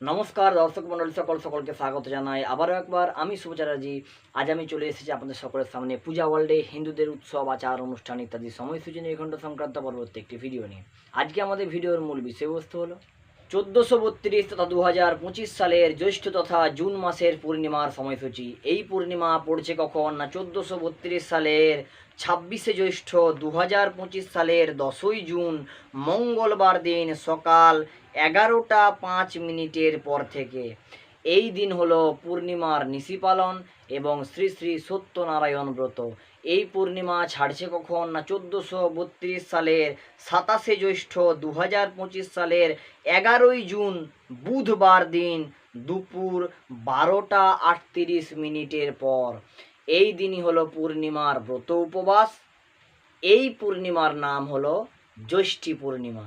নমস্কার, দর্শক মন্ডলী সকল সকলকে স্বাগত জানাই। আবারও একবার আমি শুভ চ্যাটার্জি আজ আমি চলে এসেছি আপনাদের সকলের সামনে পূজা ওয়ার্ল্ডে হিন্দুদের উৎসব, আচার, অনুষ্ঠান ইত্যাদি সময়সূচি ঘণ্টা সংক্রান্ত পরবর্তী একটি ভিডিও নিয়ে। আজকে আমাদের ভিডিওর মূল বিষয়বস্তু হলো চোদ্দোশো বত্রিশ তথা দু হাজার পঁচিশ সালের জ্যৈষ্ঠ তথা জুন মাসের পূর্ণিমার সময়সূচি। এই পূর্ণিমা পড়ছে কখন? না, চোদ্দোশো বত্রিশ সালের ছাব্বিশে জ্যৈষ্ঠ দু হাজার পঁচিশ সালের দশই জুন, মঙ্গলবার দিন সকাল এগারোটা পাঁচ মিনিটের পর থেকে। এই দিন হলো পূর্ণিমার নিশি পালন এবং শ্রী শ্রী সত্যনারায়ণ ব্রত। এই পূর্ণিমা ছাড়ছে কখন? না চোদ্দোশো বত্রিশ সালের সাতাশে জ্যৈষ্ঠ দু হাজার পঁচিশ সালের এগারোই জুন বুধবার দিন দুপুর বারোটা আটত্রিশ মিনিটের পর। এই দিনই হলো পূর্ণিমার ব্রত উপবাস। এই পূর্ণিমার নাম হলো জ্যৈষ্ঠী পূর্ণিমা।